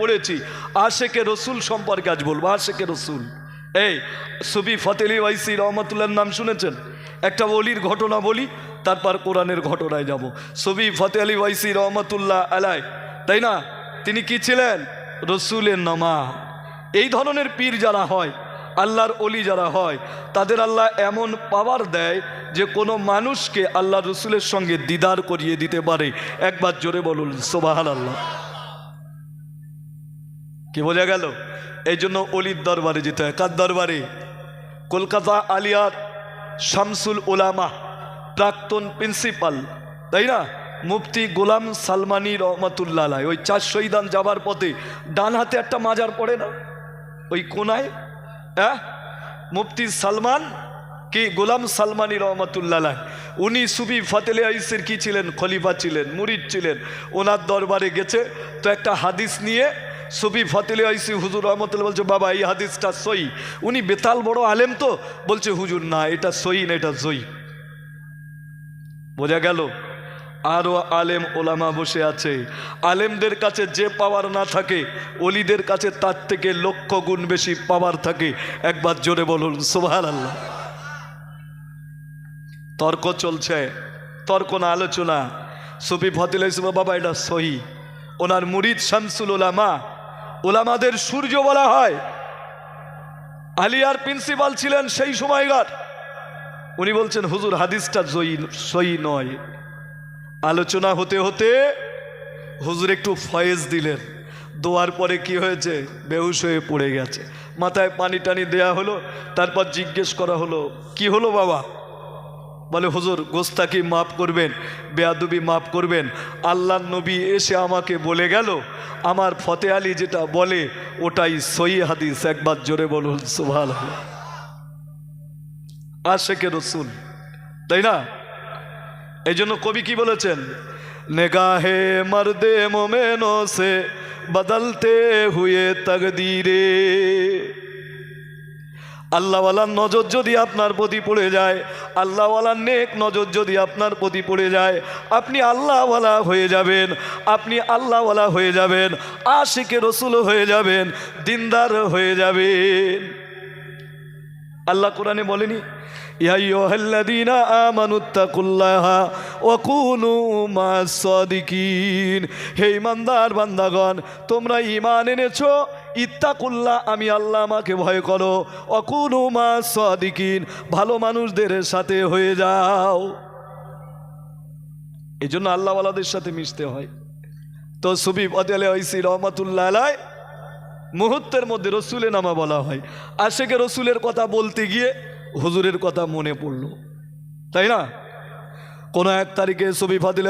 পড়েছি। আশেকে রসুল সম্পর্কে আজ বলব আশেকে রসুল। এই, সুবি ফতেলি ওয়াইসি রহমতুল্লার নাম শুনেছেন? একটা অলির ঘটনা বলি, তারপর কোরআনের ঘটনায় যাব। সুবি ফতে আলী ওয়াইসি রহমতুল্লাহ আলাই তাই না? তিনি কি ছিলেন? রসুলের নমা এই ধরনের পীর যারা হয়, আল্লাহর অলি যারা হয়, তাদের আল্লাহ এমন পাওয়ার দেয় যে কোনো মানুষকে আল্লাহ রসুলের সঙ্গে দিদার করিয়ে দিতে পারে। একবার জোরে বলুন সোবাহান আল্লাহ কি বোঝা গেল? এই জন্য অলির দরবারে যেতে হয়। কার দরবারে? কলকাতা আলিয়ার শামসুল ওলামা প্রাক্তন প্রিন্সিপাল, তাই না? মুফতি গোলাম সালমানি রহমতুল্লাহ। ওই চার শহীদান যাবার পথে ডান হাতে একটা মাজার পড়ে না? ওই কোনায়? হ্যাঁ মুফতি সালমান কি গোলাম সালমানি রহমতুল্লাহ। উনি সুবি ফাতেলে আইসের কি ছিলেন? খলিফা ছিলেন, মুরিদ ছিলেন। ওনার দরবারে গেছে। তো একটা হাদিস নিয়ে সুবি ফতিলে আইসি, হুজুর রহমতুল্লাহ বলছে, বাবা, এই হাদিসটা সই উনি বেতাল বড় আলেম তো, বলছে, হুজুর, না, এটা সই না, এটা সই বোঝা গেল? আরও আলেম ওলামা বসে আছে। আলেমদের কাছে যে পাওয়ার না থাকে অলিদের কাছে তার থেকে লক্ষ গুণ বেশি পাওয়ার থাকে। একবার জোরে বলুন সোভার আল্লাহ তর্ক চলছে, তর্ক না, আলোচনা। সুফি ফতিল বাবা, এটা সহি। ওনার মুরিদ শামসুল ওলামা ওলামাদের সূর্য বলা হয়। আলিয়ার প্রিন্সিপাল ছিলেন সেই সময়কার। উনি বলছেন, হুজুর, হাদিসটা জয়ী সই নয়। আলোচনা হতে হতে হুজুর একটু ফয়েজ দিলেন। দোয়ার পরে কি হয়েছে? বেহুশ হয়ে পড়ে গেছে। মাথায় পানি টানি দেয়া হলো, তারপর জিজ্ঞেস করা হলো, কি হলো বাবা? বলে, হুজুর গোস্তাকি মাফ করবেন? বেয়াদুবি মাফ করবেন? আল্লাহ নবী এসে আমাকে বলে গেল, আমার ফতে আলী যেটা বলে, ওটাই সই হাদিস। একবার জোরে বলুন সুভাল আশেকে রসুল, তাই না? এই জন্য কবি কি বলেছেন? নেগাহে মর্দে মোমেনো সে বদলতে হুয়ে তকদিরে। আল্লাহওয়ালার নজর যদি আপনার প্রতি পড়ে যায়, আল্লাহওয়ালার নেক নজর যদি আপনার প্রতি পড়ে যায়, আপনি আল্লাহওয়ালা হয়ে যাবেন, আপনি আল্লাহওয়ালা হয়ে যাবেন, আশিকে রসুল হয়ে যাবেন, দিনদার হয়ে যাবেন। আল্লাহ কোরআনে বলেনি হে ঈমানদার বান্দাগণ, তোমরা ইমান এনেছো ইত্তাকুল্লাহ, আমি আল্লাহ আমাকে ভয় করো। অকুনু মাস-সাদিকিন ভালো মানুষদের সাথে হয়ে যাও। এই জন্য আল্লাহওয়ালাদের সাথে মিশতে হয়। তো সুবিব আদালে ঐসি রহমতুল্লাহ মুহূর্তের মধ্যে রসুলে নামা বলা হয়। আশেকে রসুলের কথা বলতে গিয়ে হুজুরের কথা মনে পড়ল। তাই না? কোন এক তারিখে ছবি ফাদিল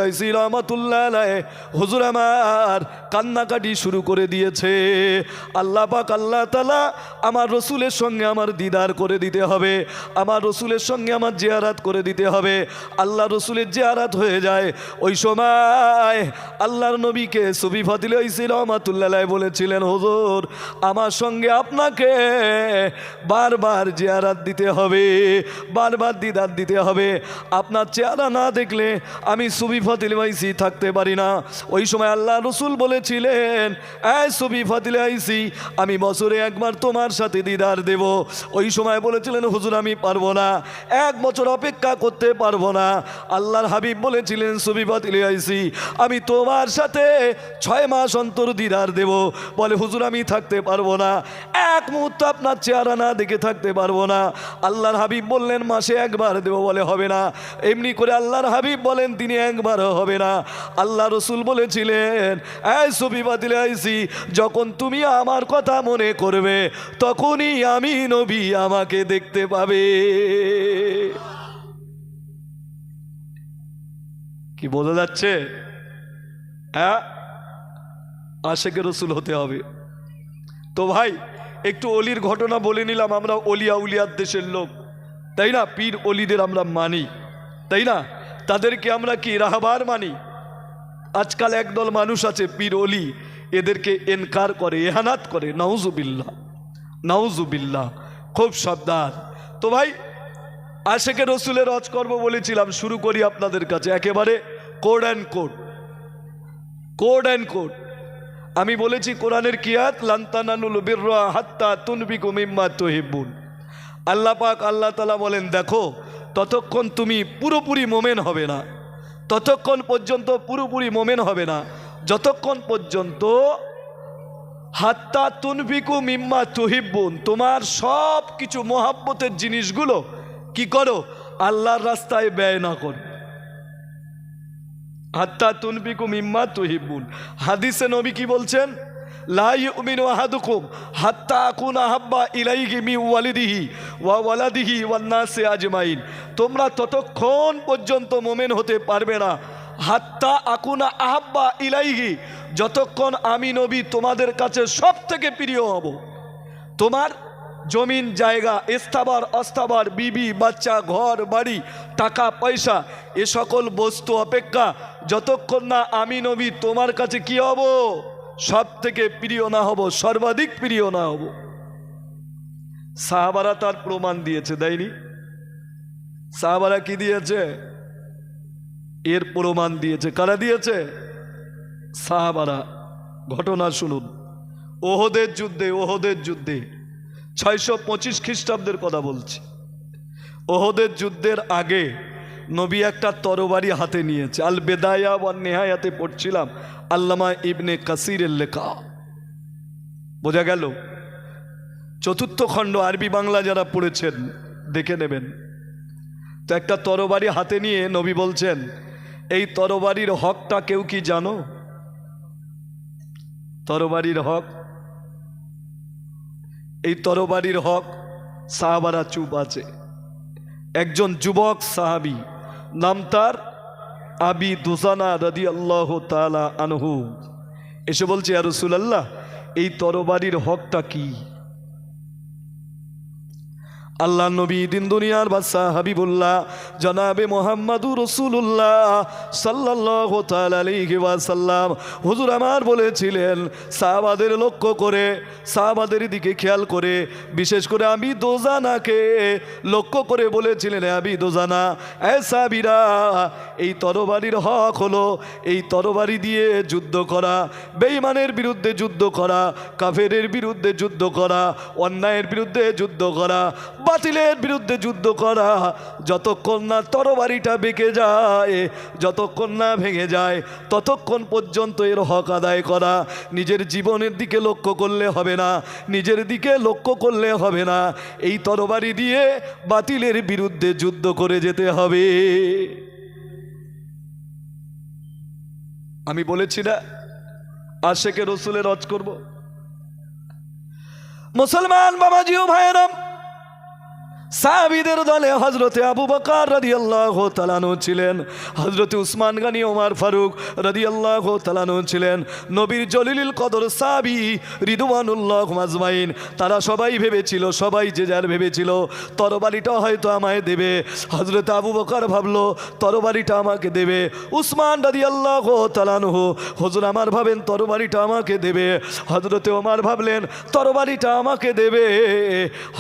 হুজুর আমার কান্নাকাটি শুরু করে দিয়েছে। আল্লাহ পাক, আল্লাহ তালা আমার রসুলের সঙ্গে আমার দিদার করে দিতে হবে। আমার রসুলের সঙ্গে আমার জিয়ারাত করে দিতে হবে। আল্লাহ রসুলের জিয়ারাত হয়ে যায়। ওই সময় আল্লাহর নবীকে ছবি ফাদিল আলাই বলেছিলেন, হুজুর, আমার সঙ্গে আপনাকে বারবার জিয়ারাত দিতে হবে, বারবার দিদার দিতে হবে। আপনার চেহারা না দেখলে আমি সুবি ফাতিল আইসি থাকতে পারি না। ওই সময় আল্লাহ রসুল বলেছিলেন, এই সুবি ফাতিল আইসি আমি বছরে একবার তোমার সাথে দিদার দেব। ওই সময় বলেছিলেন, হুজুর, আমি পারব না। এক বছর অপেক্ষা করতে পারব না। আল্লাহর হাবিব বলেছিলেন সুবি ফাতিল আইসি আমি তোমার সাথে ছয় মাস অন্তর দিদার দেব। বলে, হুজুর, আমি থাকতে পারব না। এক মুহূর্ত আপনার চেহারা না দেখে থাকতে পারব না। আল্লাহর হাবিব বললেন, মাসে একবার দেব। বলে, হবে না। এমনি করে আল্লাহর হাবিব বলেন তিনি একবারও হবে না। আল্লাহ রসুল বলেছিলেন, এই ছবি বাতিলে আইসি যখন তুমি আমার কথা মনে করবে, তখনই আমি নবী আমাকে দেখতে পাবে। কি বোঝা যাচ্ছে? হ্যাঁ? আশেকে রসুল হতে হবে। তো ভাই, একটু অলির ঘটনা বলে নিলাম, আমরা অলিয়া উলিয়ার দেশের লোক। তাই না? পীর অলিদের আমরা মানি। তাই না? তাদেরকে আমরা কি রাহাবার মানি? আজকাল একদল মানুষ আছে, পীর অলি এদেরকে এনকার করে, এহানাত করে নাউজুবিল্লা নাউজুবিল্লা খুব সাবধান। তো ভাই আশেকে রসুলের রজ করব বলেছিলাম, শুরু করি আপনাদের কাছে, একেবারে code and code. Code and code. আমি বলেছি, কোরআনের কিয়াত লান্তানানুল বিররা হাত্তা তুনবিকু মিম্মা তুহিব্বুন। আল্লাহ পাক আল্লাহ তালা বলেন, দেখো ততক্ষণ তুমি পুরোপুরি মোমেন হবে না। ততক্ষণ পর্যন্ত পুরোপুরি মোমেন হবে না। যতক্ষণ পর্যন্ত হাত্তা তুনফিকু মিম্মা তুহিব্বুন, তোমার সব কিছু মহাব্বতের জিনিসগুলো কি করো? আল্লাহর রাস্তায় ব্যয় না করো। হাত্তা তুনফিকু মিম্মা তুহিব্বুন। হাদিসে নবী কি বলছেন? হাত্তা আকুন মি ওয়া আজমাইন তোমরা ততক্ষণ পর্যন্ত মোমেন হতে পারবে না। হাত্তা আকুনা আহাব্বা ইলাইহি, যতক্ষণ আমি নবী তোমাদের কাছে সব থেকে প্রিয় হব। তোমার জমিন, জায়গা, স্থাবার, অস্থাবার, বিবি, বাচ্চা, ঘর, বাড়ি, টাকা, পয়সা, এ সকল বস্তু অপেক্ষা, যতক্ষণ না আমি নবী তোমার কাছে কি হব? সব থেকে প্রিয় না হব, সর্বাধিক প্রিয় না হব। সাহাবারা তার প্রমাণ দিয়েছে, দেয়নি? সাহাবারা কি দিয়েছে? এর প্রমাণ দিয়েছে। কারা দিয়েছে? সাহাবারা। ঘটনা শুনুন। ওহদের যুদ্ধে ওহদের যুদ্ধে। ছয়শো পঁচিশ খ্রিস্টাব্দের কথা বলছি। ওহদের যুদ্ধের আগে নবী একটা তরবারি হাতে নিয়েছে। আল বেদায়া বা নেহায়াতে পড়ছিলাম, আল্লামা ইবনে কাসিরের লেখা। বোঝা গেল? চতুর্থ খণ্ড আরবি বাংলা যারা পড়েছেন, দেখে নেবেন। তো একটা তরবারি হাতে নিয়ে নবী বলছেন, এই তরবারির হকটা কেউ কি জানো? তরবারির হক? এই তরবারির হক সাহাবারা চুপ আছে। একজন যুবক সাহাবি নাম তার? আবি দুসানা রাদি আল্লাহ তালা আনহু। এসে বলছে আর রসুল আল্লাহ এই তরবারির হকটা কি? আল্লাহ নবী দিন দুনিয়ার বাদশাহ হাবিবুল্লাহ, জনাবে মোহাম্মদুর রসুল্লাহ সাল্লাহ ওয়াসাল্লাম। হুজুর আমার বলেছিলেন, সাহাবাদের লক্ষ্য করে, সাহাবাদের দিকে খেয়াল করে, বিশেষ করে আমি দোজানাকে লক্ষ্য করে বলেছিলেন আমি দোজানা, এ সাবিরা এই তরবারির হক হলো এই তরবারি দিয়ে যুদ্ধ করা, বেঈমানের বিরুদ্ধে যুদ্ধ করা, কাফেরের বিরুদ্ধে যুদ্ধ করা, অন্যায়ের বিরুদ্ধে যুদ্ধ করা বাতিলের বিরুদ্ধে যুদ্ধ করা, যতক্ষণ না তরবারিটা বেঁকে যায়, যতক্ষণ না ভেঙে যায়, ততক্ষণ পর্যন্ত এর হক আদায় করা। নিজের জীবনের দিকে লক্ষ্য করলে হবে না, নিজের দিকে লক্ষ্য করলে হবে না। এই তরবারি দিয়ে বাতিলের বিরুদ্ধে যুদ্ধ করে যেতে হবে। আমি বলেছি না আশেকে রসুলের রজ করব। মুসলমান বাবাজিও ভাইয়েরাম সাহাবিদের দলে হজরতে আবু বকার রাদি আল্লাহ তালানো ছিলেন। হজরতে উসমান গানি, ওমার ফারুক রাদি আল্লাহ তালানো ছিলেন। নবীর জলিলুল কদর সাবি রিদুয়ানুল্লাহ মাজমাইন তারা সবাই ভেবেছিল, সবাই যে যার ভেবেছিল, তরবারিটা হয়তো আমায় দেবে। হজরত আবু বকার ভাবলো, তরবারিটা আমাকে দেবে। উসমান রাদি আল্লাহ তালানহ হজর, আমার ভাবেন তরবারিটা আমাকে দেবে? হজরতে ওমার ভাবলেন, তরবারিটা আমাকে দেবে।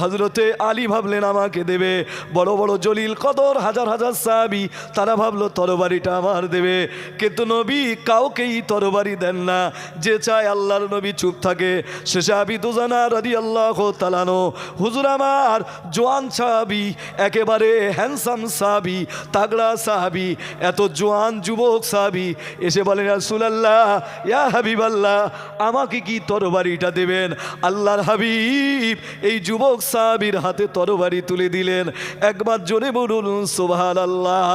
হজরতে আলী ভাবলেন আমাকে দেবে। বড় বড় জলিল কদর, হাজার হাজার সাহাবি, তারা ভাবলো, তরবারিটা আমার দেবে। কিন্তু নবী কাউকেই তরবারি দেন না। যে চায় আল্লাহর নবী চুপ থাকে। শেষে আবি দুজানা রাদি আল্লাহ তালানো হুজুর আমার, জোয়ান সাহাবি, একেবারে হ্যান্ডসাম সাহাবি, তাগড়া সাহাবি, এত জোয়ান যুবক সাহাবি। এসে বলেন রাসুলাল্লাহ, ইয়া হাবিব আল্লাহ আমাকে কি তরবারিটা দেবেন? আল্লাহর হাবিব এই যুবক সাহাবির হাতে তরবারি তুলে দিলেন। একবার জোরে বলুন সোভাল আল্লাহ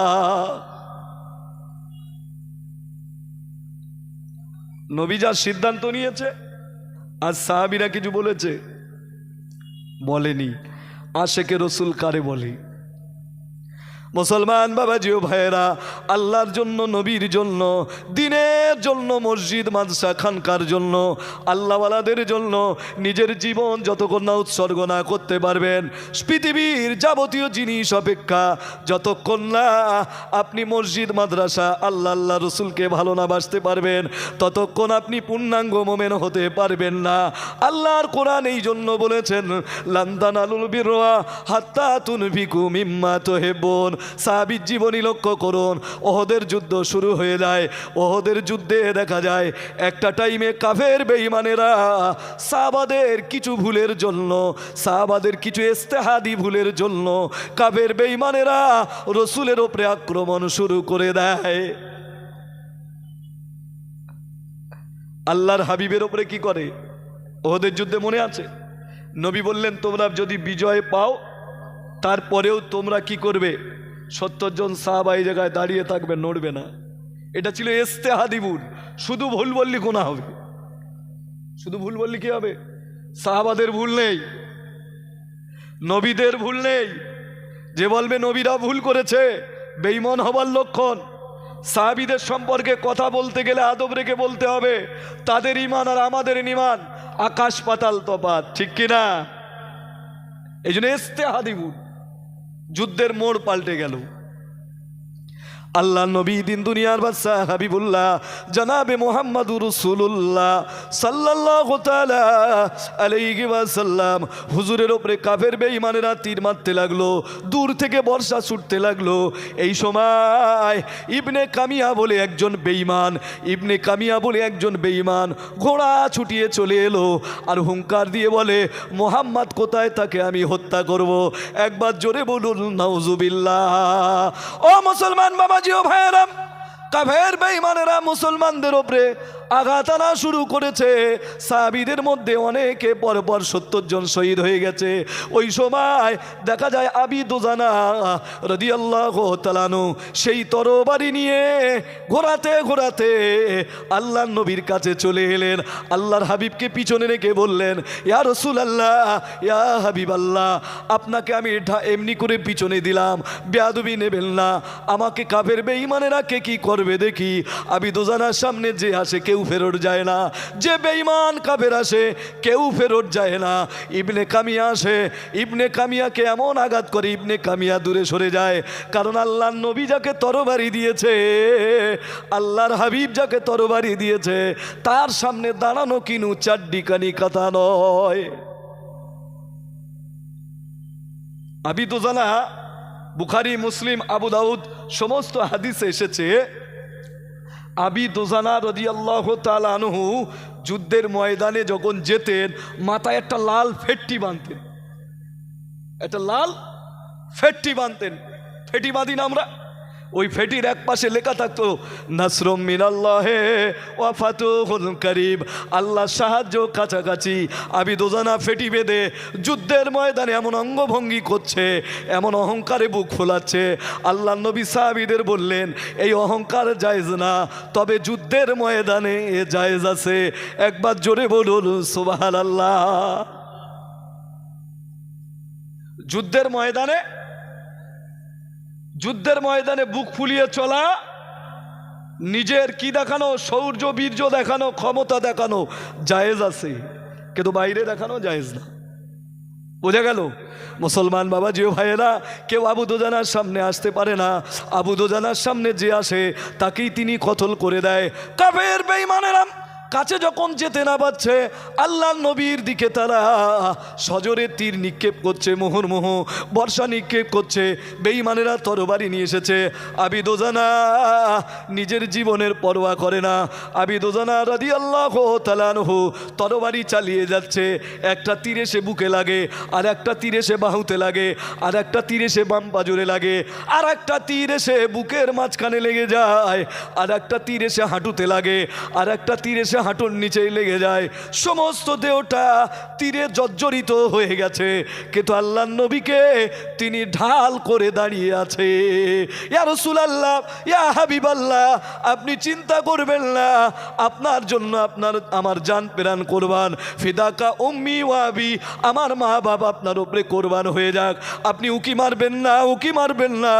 নবী যা সিদ্ধান্ত নিয়েছে, আর সাহাবিরা কিছু বলেছে, বলেনি। আশেকে রসুল কারে বলে? মুসলমান বাবা বাবাজিও ভাইয়েরা, আল্লাহর জন্য, নবীর জন্য, দিনের জন্য, মসজিদ মাদশা খানকার জন্য, আল্লাহওয়ালাদের জন্য নিজের জীবন যতক্ষণ না উৎসর্গ না করতে পারবেন, পৃথিবীর যাবতীয় জিনিস অপেক্ষা যতক্ষণ না আপনি মসজিদ, মাদ্রাসা, আল্লাহ আল্লাহ রসুলকে ভালো না বাসতে পারবেন, ততক্ষণ আপনি পূর্ণাঙ্গ মোমেন হতে পারবেন না। আল্লাহর কোরআন এই জন্য বলেছেন লান্দান আলুল বিরোয়া হাত্তা তুনফিকু মিম্মা তোহেবন সাহাবির জীবনী লক্ষ্য করুন, ওহদের যুদ্ধ শুরু হয়ে যায়, ওহদের যুদ্ধে দেখা যায়, একটা টাইমে কাফের বেঈমানেরা সাহাবাদের কিছু ভুলের জন্য, সাহাবাদের কিছু ইস্তেহাদি ভুলের জন্য কাফের বেঈমানেরা রসুলের ওপরে আক্রমণ শুরু করে দেয়। আল্লাহর হাবিবের ওপরে কি করে? ওদের যুদ্ধে মনে আছে? নবী বললেন, তোমরা যদি বিজয় পাও, তারপরেও তোমরা কি করবে? সত্তর জন সাহাবা এই জায়গায় দাঁড়িয়ে থাকবে, নড়বে না। এটা ছিল এস্তেহাদিবুল শুধু ভুল বললি কোনা হবে। শুধু ভুল বললি কি হবে? সাহাবাদের ভুল নেই। নবীদের ভুল নেই। যে বলবে নবীরা ভুল করেছে বেইমন হবার লক্ষণ। সাহাবিদের সম্পর্কে কথা বলতে গেলে আদব রেখে বলতে হবে, তাদের ইমান আর আমাদের ইমান আকাশ পাতাল তফাত ঠিক কিনা? এই জন্য ইস্তেহাদিবুল। যুদ্ধের মোড় পাল্টে গেল। আল্লাহ নবী দিন দুনিয়ার বাদশাহ হাবিবুল্লাহ, জানাবে মোহাম্মদুর রসুল্লাহ আলাইহি ওয়াসাল্লাম। হুজুরের ওপরে কাফের বেঈমানেরা তীর মারতে লাগল, দূর থেকে বর্ষা ছুটতে লাগল। এই সময় ইবনে কামিয়া বলে একজন বেঈমান, ইবনে কামিয়া বলে একজন বেঈমান ঘোড়া ছুটিয়ে চলে এলো আর হুঙ্কার দিয়ে বলে, মোহাম্মদ কোথায় তাকে আমি হত্যা করব? একবার জোরে বলুন, নাউজুবিল্লাহ। ও মুসলমান বাবাজি ও ভাইয়েরাম কাফের বেঈমানেরা মুসলমানদের ওপরে আঘাত আনা শুরু করেছে। সাহাবিদের মধ্যে অনেকে পরপর সত্তর জন শহীদ হয়ে গেছে। ওই সময় দেখা যায় আবি দোজানা আল্লাহ তালানু সেই তরবারি নিয়ে ঘোরাতে ঘোরাতে আল্লাহ নবীর কাছে চলে এলেন। আল্লাহর হাবিবকে পিছনে রেখে বললেন, ইয়া রসুল আল্লাহ ইয়া হাবিব আল্লাহ আপনাকে আমি ঢা- এমনি করে পিছনে দিলাম। বেয়াদবি নেবেন না। আমাকে কাফের বেঈমানেরা কে কি করবে দেখি। আবি দোজানার সামনে যে আসে কেউ ফেরত যায় না। যে বেঈমান কাফের আসে, কেউ ফেরত যায় না। ইবনে কামিয়া আসে, ইবনে কামিয়াকে এমন আঘাত করে ইবনে কামিয়া দূরে সরে যায়। কারণ আল্লাহর নবী যাকে তরবারি দিয়েছে, আল্লাহর হাবিব যাকে তরবারি দিয়েছে, তার সামনে দাঁড়ানো কিনু চাড্ডিকানি কথা নয়। আবি দোজানা, বুখারি, মুসলিম, আবু দাউদ, সমস্ত হাদিসে এসেছে আবি দোজানা রদিয়াল্লাহ তালানহু যুদ্ধের ময়দানে যখন যেতেন, মাথায় একটা লাল ফেটটি বাঁধতেন। একটা লাল ফেটটি বাঁধতেন। ফেটি বাঁধি না আমরা? ওই ফেটির এক পাশে লেখা থাকতো, নাসরম মিনাল্লাহে ওয়াফাতুল করিব। আল্লাহ সাহায্য কাছাকাছি আবি দোজানা ফেটি বেঁধে যুদ্ধের ময়দানে এমন অঙ্গভঙ্গি করছে, এমন অহংকারে বুক ফোলাচ্ছে। আল্লাহ নবী সাহাবিদের বললেন, এই অহংকার জায়েজ না, তবে যুদ্ধের ময়দানে এ জায়েজ আছে। একবার জোরে বলুন সুবাহান আল্লাহ যুদ্ধের ময়দানে যুদ্ধের ময়দানে বুক ফুলিয়ে চলা, নিজের কি দেখানো? শৌর্য বীর্য দেখানো, ক্ষমতা দেখানো জায়েজ আছে। কিন্তু বাইরে দেখানো জায়েজ না। বোঝা গেল? মুসলমান বাবা যে ভাইয়েরা, কেউ আবু দোজানার সামনে আসতে পারে না। আবু দোজানার সামনে যে আসে, তাকেই তিনি কতল করে দেয়। কাফের বেঈমানেরাম কাছে যখন যেতে না পারছে আল্লাহ নবীর দিকে তারা সজরে তীর নিক্ষেপ করছে মুহুর্মুহু বর্ষা নিক্ষেপ করছে, বেঈমানেরা তরবারি নিয়ে এসেছে। আবি দোজানা নিজের জীবনের পরোয়া করে না। আবি দোজানা রাদি আল্লাহ তালানহু তরবারি চালিয়ে যাচ্ছে। একটা তীরে সে বুকে লাগে, আর একটা তীরে সে বাহুতে লাগে, আর একটা তীরে সে বাম পাজরে লাগে, আর একটা তীর এসে বুকের মাঝখানে লেগে যায়, আর একটা তীর এসে হাঁটুতে লাগে, আর একটা তীর এসে হাঁটুর নিচেই লেগে যায়। সমস্ত দেহটা তীরে জর্জরিত হয়ে গেছে। কিন্তু আল্লাহ নবীকে তিনি ঢাল করে দাঁড়িয়ে আছে। ইয়া রসুল আল্লাহ ইয়া হাবিব আল্লাহ আপনি চিন্তা করবেন না। আপনার জন্য আপনার, আমার জান প্রেরণ করবান। ফিদাকা উম্মি ওয়াবি আমার মা বাবা আপনার উপরে কোরবান হয়ে যাক। আপনি উকি মারবেন না, উকি মারবেন না।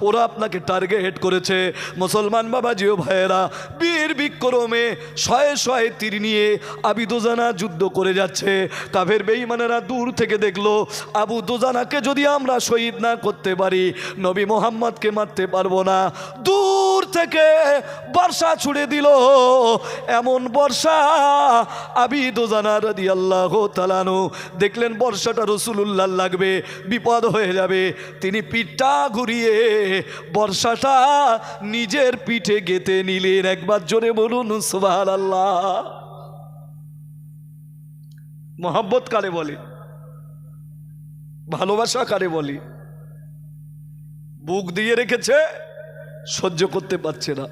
ওরা আপনাকে টার্গেট করেছে। মুসলমান বাবা জিও ভাইয়েরা, বীর বিক্রমে শয়ে শয়ে তীর নিয়ে আবি দোজানা যুদ্ধ করে যাচ্ছে। কাফের বেঈমানেরা দূর থেকে দেখল, আবু দোজানাকে যদি আমরা শহীদ না করতে পারি, নবী মোহাম্মদকে মারতে পারব না। দূর থেকে বর্ষা ছুড়ে দিল। এমন বর্ষা আবি দোজানা রাদি আল্লাহ তালানু দেখলেন বর্ষাটা রসুলুল্লাহ লাগবে, বিপদ হয়ে যাবে। তিনি পিঠটা ঘুরিয়ে বর্ষাটা নিজের পিঠে গেতে নিলেন। একবার জোরে বলুন সুবাহ আল্লাহ। মোহাব্বত কারে বলে? ভালোবাসা কারে বলে? বুক দিয়ে রেখেছে, সহ্য করতে পারছে না।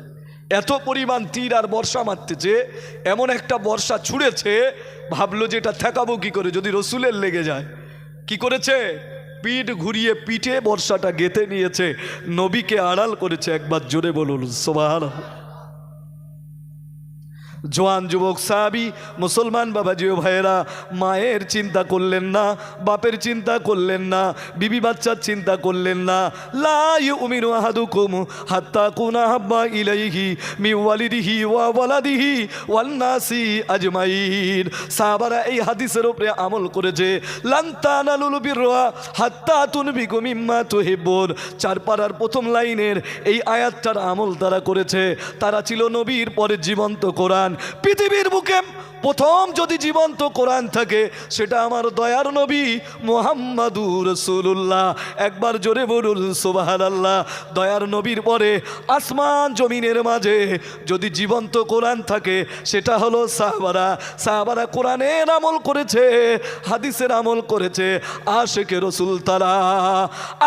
এত পরিমাণ তীর আর বর্ষা মারতেছে, এমন একটা বর্ষা ছুঁড়েছে, ভাবলো যে এটা ঠেকাবো কি করে, যদি রসুলের লেগে যায়। কি করেছে? পিঠ ঘুরিয়ে পিঠে বর্ষাটা গেতে নিয়েছে, নবীকে আড়াল করেছে একবার জোরে বলুন সোবাহ জোয়ান যুবক সাহাবি, মুসলমান বাবাজিও ভাইয়েরা, মায়ের চিন্তা করলেন না, বাপের চিন্তা করলেন না, বিবি বাচ্চার চিন্তা করলেন না। লাই উমিনু আহাদুকুম হাত্তা কুনা হাব্বা ইলাইহি মি ওয়ালিদিহি ওয়া ওয়ালাদিহি নাসি আজমাইন। সাহাবারা এই হাদিসের উপরে আমল করেছে, লান তানালুল বিররা হাত্তা তুনবিকু মিম্মা তুহিব্বুন। চার পাড়ার প্রথম লাইনের এই আয়াতটার আমল তারা করেছে, তারা ছিল নবীর পরে জীবন্ত কোরআন। পৃথিবীর বুকে প্রথম যদি জীবন্ত কোরআন থাকে, সেটা আমার দয়ার নবী মোহাম্মদুর রসুল্লাহ একবার জোরে বলুন সোবাহান আল্লাহ দয়ার নবীর পরে আসমান জমিনের মাঝে যদি জীবন্ত কোরআন থাকে, সেটা হলো সাহাবারা। সাহাবারা কোরআনের আমল করেছে, হাদিসের আমল করেছে আশেকে রসুল তারা।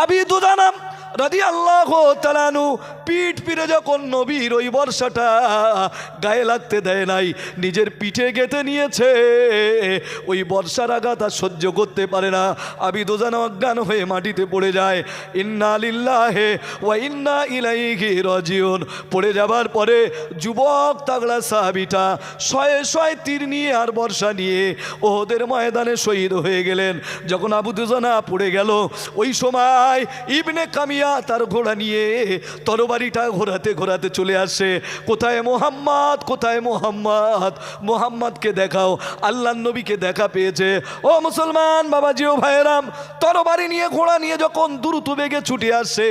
আবি দুদানাম রাদি আল্লাহ তালানু পিঠ পিড়ে যখন নবীর ওই বর্ষাটা গায়ে লাগতে দেয় নাই, নিজের পিঠে গেতে নিয়েছে, ওই বর্ষার আঘাত আর সহ্য করতে পারে না। আবি দোজানা অজ্ঞান হয়ে মাটিতে পড়ে যায়। ইন্না লিল্লাহে ওয়া ইন্না ইলাই ইলাইহি রাজিউন। পড়ে যাবার পরে যুবক তাগড়া সাহাবিটা শয়ে শয়ে তীর নিয়ে আর বর্ষা নিয়ে ওদের ময়দানে শহীদ হয়ে গেলেন। যখন আবু দুজনা পড়ে গেল, ওই সময় ইবনে কামিয়া তার ঘোড়া নিয়ে তরবারিটা ঘোরাতে ঘোরাতে চলে আসে। কোথায় মোহাম্মদ? কোথায় মোহাম্মদ? মোহাম্মদকে দেখাও। আল্লাহ নবীকে দেখা পেয়েছে। ও মুসলমান, বাবাজি ও ভাইরাম তরবারি নিয়ে, ঘোড়া নিয়ে যখন দ্রুত বেগে ছুটে আসে,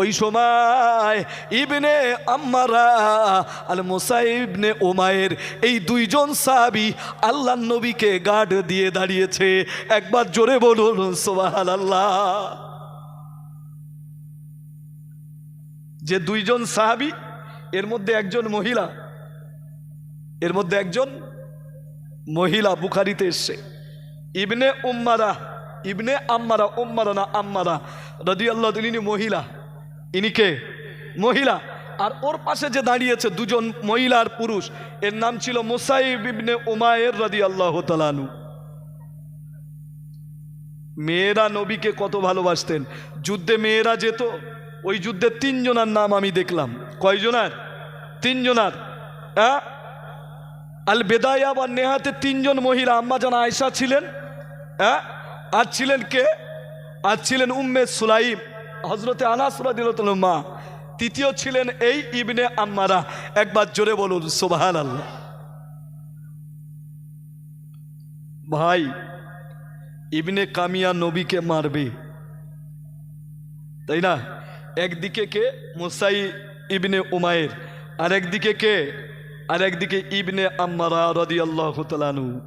ওই সময় ইবনে আম্মারা আল মোসাইবনে ওমায়ের এই দুইজন সাহাবি আল্লাহ নবীকে গার্ড দিয়ে দাঁড়িয়েছে। একবার জোরে বলুন সোবাহান আল্লাহ যে দুইজন সাহাবি, এর মধ্যে একজন মহিলা, এর মধ্যে একজন মহিলা বুখারিতে এসছে। ইবনে উম্মারা, ইবনে আম্মারা উম্মারা না আম্মারা রদি আল্লাহ ইনি মহিলা, ইনি কে? মহিলা। আর ওর পাশে যে দাঁড়িয়েছে দুজন মহিলা আর পুরুষ, এর নাম ছিল মুসাইব ইবনে উমায়ের রদি আল্লাহ তালানু মেয়েরা নবীকে কত ভালোবাসতেন। যুদ্ধে মেয়েরা যেত ওই যুদ্ধে তিনজনার নাম আমি দেখলাম। কয়জনার? তিনজনার। হ্যাঁ? আল বেদায়া বা নেহাতে তিনজন মহিলা, আম্মা জানা আয়সা ছিলেন। হ্যাঁ? আর ছিলেন কে? আর ছিলেন উম্মে সুলাইম হজরতে আনাসরা দিল মা। তৃতীয় ছিলেন এই ইবনে আম্মারা। একবার জোরে বলুন সোবাহান আল্লাহ ভাই, ইবনে কামিয়া নবীকে মারবে। তাই না? একদিকে কে? মুসাই ইবনে উমায়ের আর একদিকে কে? আর একদিকে ইবনে আম্মারা রদি আল্লাহ তালানু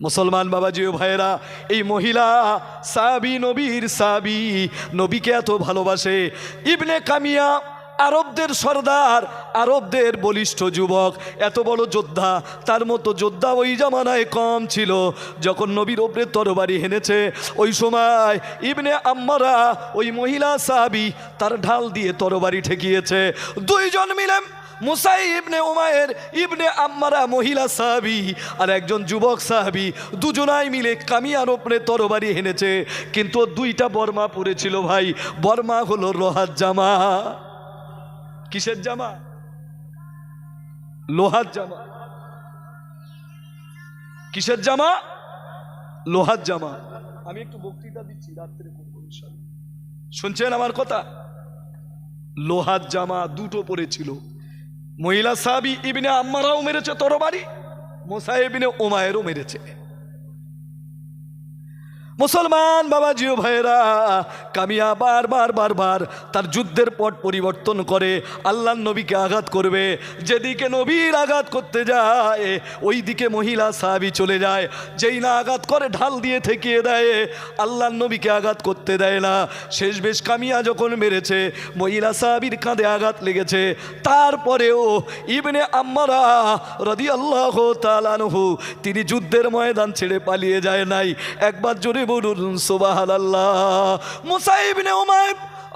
মুসলমান বাবাজি ও ভাইয়েরা, এই মহিলা সাবি নবীর সাবি নবীকে এত ভালোবাসে। ইবনে কামিয়া আরবদের সর্দার, আরবদের বলিষ্ঠ যুবক, এত বড় যোদ্ধা, তার মতো যোদ্ধা ওই জামানায় কম ছিল। যখন নবীর ওপরে তরবারি হেনেছে, ওই সময় ইবনে আম্মারা, ওই মহিলা সাহাবি, তার ঢাল দিয়ে তরবারি ঠেকিয়েছে। দুইজন মিলে মুসাই ইবনে উমায়ের ইবনে আম্মারা মহিলা সাহাবি আর একজন যুবক সাহাবি, দুজনাই মিলে কামিয়ার ওপরে তরবারি হেনেছে। কিন্তু দুইটা বর্মা পরেছিল ভাই, বর্মা হলো রোহাত জামা। কিসের জামা? লোহার জামা। কিসের জামা? লোহার জামা। আমি একটু বক্তৃতা দিচ্ছি রাত্রে। শুনছেন আমার কথা? লোহার জামা দুটো পরেছিল। মহিলা সাহাবি ইবিনে আম্মারাও মেরেছে, তরবারি। মোসাইবিনে ওমায়েরও মেরেছে। মুসলমান বাবা জিও ভাইরা কামিয়া বারবার বারবার তার যুদ্ধের পট পরিবর্তন করে আল্লাহ নবীকে আঘাত করবে। যেদিকে নবীর আঘাত করতে যায় ওই দিকে মহিলা সাহাবি চলে যায়। যেই না আঘাত করে, ঢাল দিয়ে ঠেকিয়ে দেয়। আল্লাহ নবীকে আঘাত করতে দেয় না। শেষ বেশ কামিয়া যখন মেরেছে, মহিলা সাহাবির কাঁধে আঘাত লেগেছে। তারপরেও ইবনে আম্মারা রদি আল্লাহ তালানহু তিনি যুদ্ধের ময়দান ছেড়ে পালিয়ে যায় নাই। একবার জোরে বলুন সোবাহাল আল্লাহ মুসাইবনে ওমায়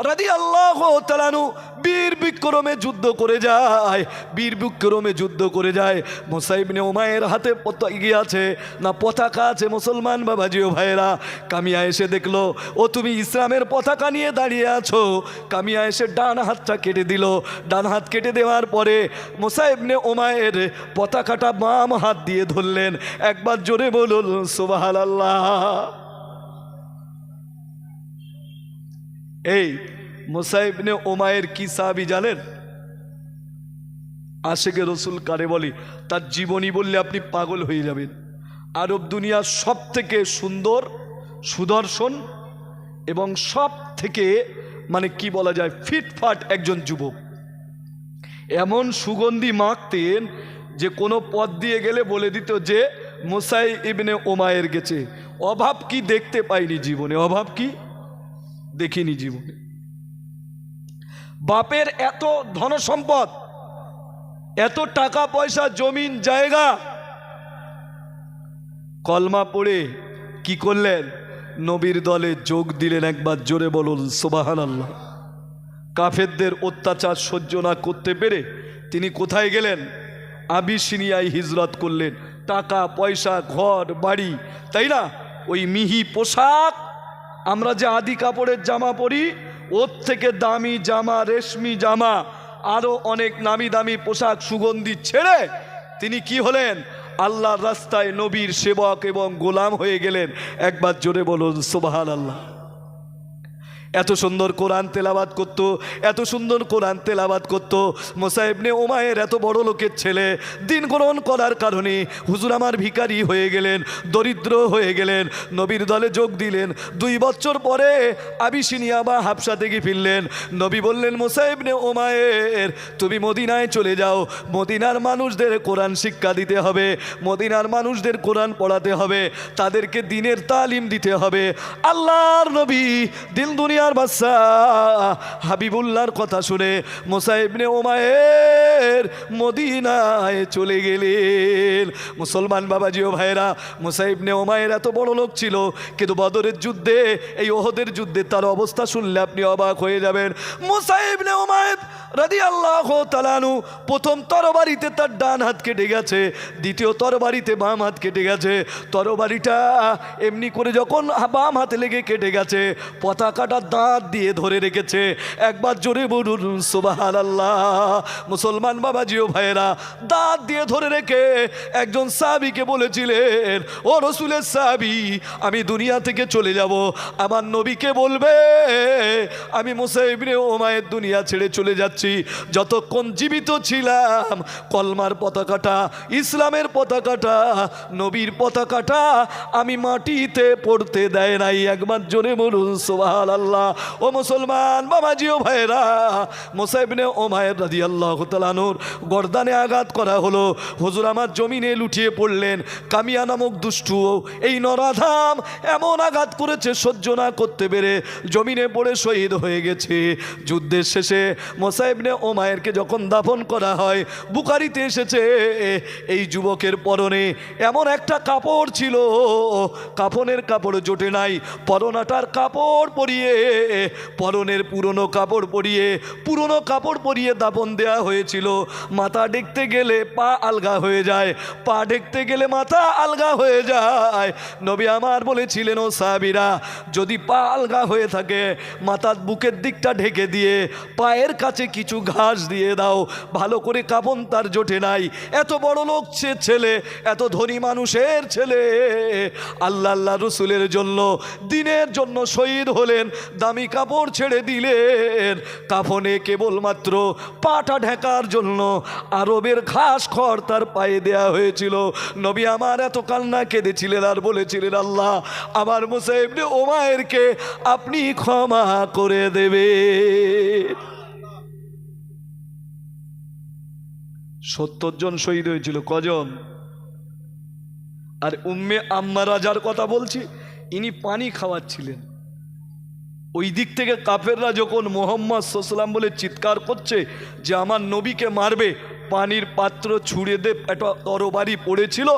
রাদি আল্লাহ তালানু বীর বিক্রমে যুদ্ধ করে যায় বীর বিক্রমে যুদ্ধ করে যায় মুসাইবনে ওমায়ের হাতে এগিয়ে আছে না পতাকা আছে মুসলমান বাবাজিও ভাইয়েরা? কামিয়া এসে দেখল, ও তুমি ইসলামের পতাকা নিয়ে দাঁড়িয়ে আছো? কামিয়া এসে ডান হাতটা কেটে দিল। ডান হাত কেটে দেওয়ার পরে মোসাইবনে ওমায়ের পতাকাটা বাম হাত দিয়ে ধরলেন। একবার জোরে বলুন সোবাহাল আল্লাহ এই মোসাইবনে ওমায়ের কি সাহাবি জানেন? আশেকে রসুল কারে বলে, তার জীবনী বললে আপনি পাগল হয়ে যাবেন। আরব দুনিয়ার সব থেকে সুন্দর, সুদর্শন এবং সব থেকে মানে কি বলা যায়, ফিটফাট একজন যুবক। এমন সুগন্ধি মাখতেন যে কোনো পথ দিয়ে গেলে বলে দিত যে, মোসাই ইবনে ওমায়ের গেছে। অভাব কি দেখতে পাইনি জীবনে? অভাব কি? দেখিনি জীবনে। বাপের এত ধন সম্পদ এত টাকা পয়সা, জমিন, জায়গা, কলমা পড়ে কি করলেন? নবীর দলে যোগ দিলেন একবার, জোরে বলুন সোবাহান আল্লাহ কাফেরদের অত্যাচার সহ্য না করতে পেরে তিনি কোথায় গেলেন? আবিসিনিয়ায় হিজরত করলেন। টাকা, পয়সা, ঘর, বাড়ি, তাই না? ওই মিহি পোশাক আমরা যে আদি কাপড়ের জামা পরি, ওর থেকে দামি জামা, রেশমি জামা আরও অনেক নামি দামি পোশাক সুগন্ধি ছেড়ে তিনি কি হলেন? আল্লাহর রাস্তায় নবীর সেবক এবং গোলাম হয়ে গেলেন। একবার জোরে বলুন সোবাহাল আল্লাহ এত সুন্দর কোরআন তেলাবাদ করত, এত সুন্দর কোরআন তেলাবাদ করত। মোসাইবনে ওমায়ের এত বড় লোকের ছেলে, দিন গ্রহণ করার কারণে হুজুর আমার ভিখারি হয়ে গেলেন, দরিদ্র হয়ে গেলেন, নবীর দলে যোগ দিলেন। দুই বছর পরে আবিসিনিয়া বা হাফসা থেকে ফিরলেন। নবী বললেন মোসাইবনে ওমায়ের তুমি মদিনায় চলে যাও। মদিনার মানুষদের কোরআন শিক্ষা দিতে হবে, মদিনার মানুষদের কোরআন পড়াতে হবে। তাদেরকে দিনের তালিম দিতে হবে। আল্লাহর নবী দিন দুনিয়ার বাচ্চা, হাবিবুল্লাহর কথা শুনে মোসাইবনে ওমায়ের মদিনায় চলে গেলেন। মুসলমান বাবাজি ও ভাইরা মোসাইবনে ওমায়ের এত বড় লোক ছিল, কিন্তু বদরের যুদ্ধে, এই ওহদের যুদ্ধে তার অবস্থা শুনলে আপনি অবাক হয়ে যাবেন। মোসাইবনে ওমায়ের রাদি আল্লাহ তালানু প্রথম তরবারিতে তার ডান হাত কেটে গেছে, দ্বিতীয় তরবারিতে বাম হাত কেটে গেছে। তরবারিটা এমনি করে যখন বাম হাতে লেগে কেটে গেছে, পতাকাটা দাঁত দিয়ে ধরে রেখেছে। একবার জোরে বলুন সুবাহান আল্লাহ মুসলমান বাবাজিও ভাইয়েরা, দাঁত দিয়ে ধরে রেখে একজন সাহাবিকে বলেছিলেন, ও রসুলের সাহাবি, আমি দুনিয়া থেকে চলে যাব। আমার নবীকে বলবে, আমি মুসাইবনে ওমায়ের দুনিয়া ছেড়ে চলে যাচ্ছি। যতক্ষণ জীবিত ছিলাম, কলমার পতাকাটা, ইসলামের পতাকাটা, নবীর পতাকাটা আমি মাটিতে পড়তে দেয় নাই। একবার জোরে বলুন সোহাল আল্লাহ ও মুসলমান, বাবাজিও ভাইরা মোসাইবনে ওমায়ের রাজি আল্লাহ তালানুর গর্দানে আঘাত করা হলো। হজুর আমার জমিনে লুটিয়ে পড়লেন, কামিয়া নামক দুষ্টু এই নরাধাম এমন আঘাত করেছে, সহ্য না করতে পেরে জমিনে পড়ে শহীদ হয়ে গেছে। যুদ্ধের শেষে মোসাইবনে ও মায়েরকে যখন দাফন করা হয় বুকারিতে এসেছে, এই যুবকের পরনে এমন একটা কাপড় ছিল, কাফনের কাপড় জোটে নাই, পরনাটার কাপড় পরিয়ে পরনের পুরনো কাপড় পরিয়ে, পুরনো কাপড় পরিয়ে দাপন দেয়া হয়েছিল। মাথা দেখতে গেলে পা আলগা হয়ে যায়, পা দেখতে গেলে মাথা আলগা হয়ে যায়। নবী আমার বলেছিলেন, ও সাহাবিরা, যদি পা আলগা হয়ে থাকে, মাথার বুকের দিকটা ঢেকে দিয়ে পায়ের কাছে কিছু ঘাস দিয়ে দাও। ভালো করে কাপন তার জোটে নাই। এত বড় লোক ছেলে, এত ধনী মানুষের ছেলে। আল্লাহ আল্লাহ রসুলের জন্য, দিনের জন্য শহীদ হলেন। দামি কাপড় ছেড়ে দিলেন। কাফনে কেবলমাত্র পাটা ঢেকার জন্য আরবের ঘাস খড় তার পায়ে দেয়া হয়েছিল। নবী আমার এত কান্না কেঁদেছিলেন আর বলেছিলেন, আল্লাহ, আমার মুসাইবনে ওমায়েরকে আপনি ক্ষমা করে দেবে সত্তর জন শহীদ হয়েছিল, কজন? আর উম্মে আম্মা রাজার কথা বলছি, ইনি পানি খাওয়াচ্ছিলেন। ওই দিক থেকে কাফেররা যখন মোহাম্মদ সাল্লাম বলে চিৎকার করছে যে আমার নবীকে মারবে, পানির পাত্র ছুঁড়ে দে, একটা তরবারি পড়েছিল,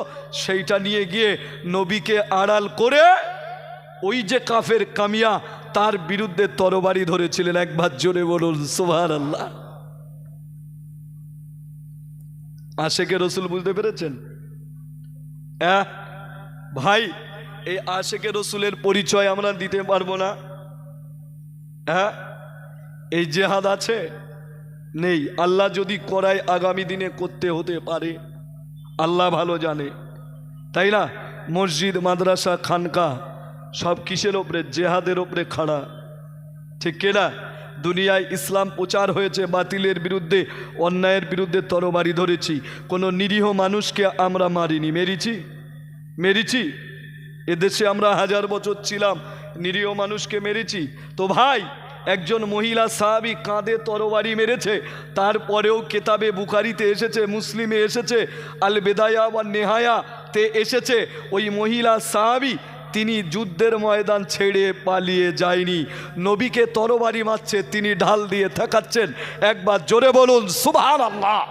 সেইটা নিয়ে গিয়ে নবীকে আড়াল করে ওই যে কাফের কামিয়া তার বিরুদ্ধে তরবারি ধরেছিলেন একবার জোরে বলুন সোভার আল্লাহ আশেকে রসুল বুঝতে পেরেছেন? ভাই, এই আশেকে রসুলের পরিচয় আমরা দিতে পারব না। হ্যাঁ এই জেহাদ আছে? নেই। আল্লাহ যদি করায় আগামী দিনে করতে হতে পারে। আল্লাহ ভালো জানে। তাই না? মসজিদ, মাদ্রাসা, খানকা, সব কিসের ওপরে? জেহাদের ওপরে খাড়া। ঠিক কেনা দুনিয়ায় ইসলাম প্রচার হয়েছে, বাতিলের বিরুদ্ধে, অন্যায়ের বিরুদ্ধে তরবারি ধরেছি। কোনো নিরীহ মানুষকে আমরা মারিনি। মেরেছি? মেরেছি? এদেশে আমরা হাজার বছর ছিলাম নিরীহ মানুষকে মেরেছি। তো ভাই, একজন মহিলা সাহাবি কাঁধে তরবারি মেরেছে, তারপরেও কেতাবে বুখারিতে এসেছে, মুসলিমে এসেছে আল বেদায়া বা নেহায়া তে এসেছে, ওই মহিলা সাহাবি তিনি যুদ্ধের ময়দান ছেড়ে পালিয়ে যায়নি। নবীকে তরবারি মারছে, তিনি ঢাল দিয়ে থাকাচ্ছেন একবার জোরে বলুন সুভান আল্লাহ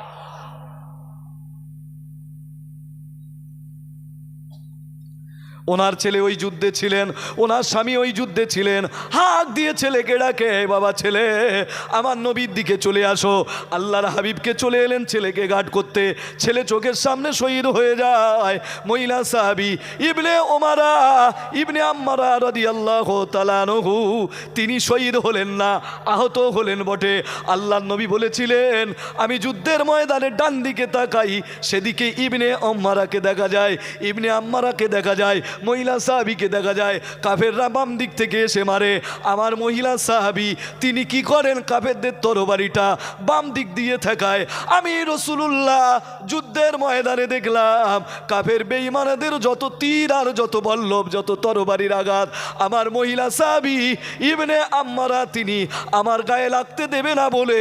ওনার ছেলে ওই যুদ্ধে ছিলেন, ওনার স্বামী ওই যুদ্ধে ছিলেন। হাত দিয়ে ছেলেকে ডাকে বাবা ছেলে, আমার নবীর দিকে চলে আসো। আল্লাহর হাবিবকে চলে এলেন ছেলেকে গার্ড করতে। ছেলে চোখের সামনে শহীদ হয়ে যায়। মহিলা সাহাবি ইবনে ওমারা, ইবনে আম্মারা রদি আল্লাহ তালানহু তিনি শহীদ হলেন না, আহত হলেন বটে। আল্লাহর নবী বলেছিলেন, আমি যুদ্ধের ময়দানে ডান দিকে তাকাই, সেদিকে ইবনে আম্মারাকে দেখা যায়, ইবনে আম্মারাকে দেখা যায়। মহিলা সাহাবিকে দেখা যায়, কাফেররা বাম দিক থেকে এসে মারে। আমার মহিলা সাহাবি, তিনি কি করেন? কাফেরদের তরবারিটা বাম দিক দিয়ে থাকায় আমি রসুলুল্লাহ যুদ্ধের ময়দানে দেখলাম, কাফের বেঈমানাদের যত তীর আর যত বল্লভ, যত তরবারির আঘাত। আমার মহিলা সাহাবি, ইবনে আম্মারা, তিনি আমার গায়ে লাগতে দেবে না বলে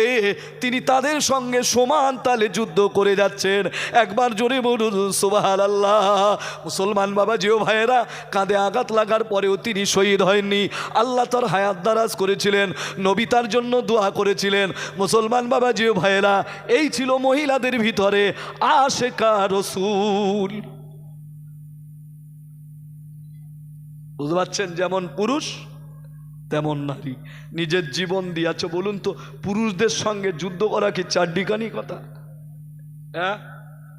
তিনি তাদের সঙ্গে সমান তালে যুদ্ধ করে যাচ্ছেন। একবার জোরে বলুন সোবাহাল আল্লাহ মুসলমান বাবা জিও ভাইয়েরা কাঁধে আঘাত লাগার পরেও তিনি শহীদ হয়নি। আল্লাহ তার হায়াত দারাজ করেছিলেন, নবী তার জন্য দোয়া করেছিলেন। মুসলমান বাবা জিও ভাইয়েরা, এই ছিল মহিলাদের ভিতরে আশেকা রসুল। বুঝতে পারছেন? যেমন পুরুষ, তেমন নারী। নিজের জীবন দিয়াছ, বলুন তো, পুরুষদের সঙ্গে যুদ্ধ করা কি চারডিকানি কথা? হ্যাঁ?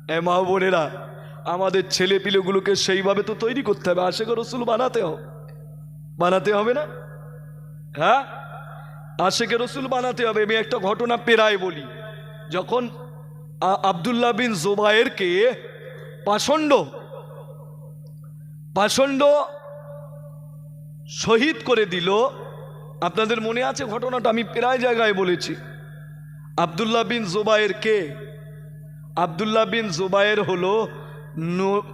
এ মা বোনেরা আমাদের ছেলে পিলেগুলোকে সেইভাবে তো তৈরি করতে হবে। আশেখ রসুল বানাতে হবে। বানাতে হবে না? হ্যাঁ? আশেখে রসুল বানাতে হবে। আমি একটা ঘটনা পেরায় বলি। যখন আবদুল্লাহ বিন জোবায়েরকে পাষণ্ড পাষণ্ড শহীদ করে দিল, আপনাদের মনে আছে ঘটনাটা? আমি প্রায় জায়গায় বলেছি। আবদুল্লাহ বিন জোবায়ের কে আবদুল্লাহ বিন জোবায়ের হলো নু-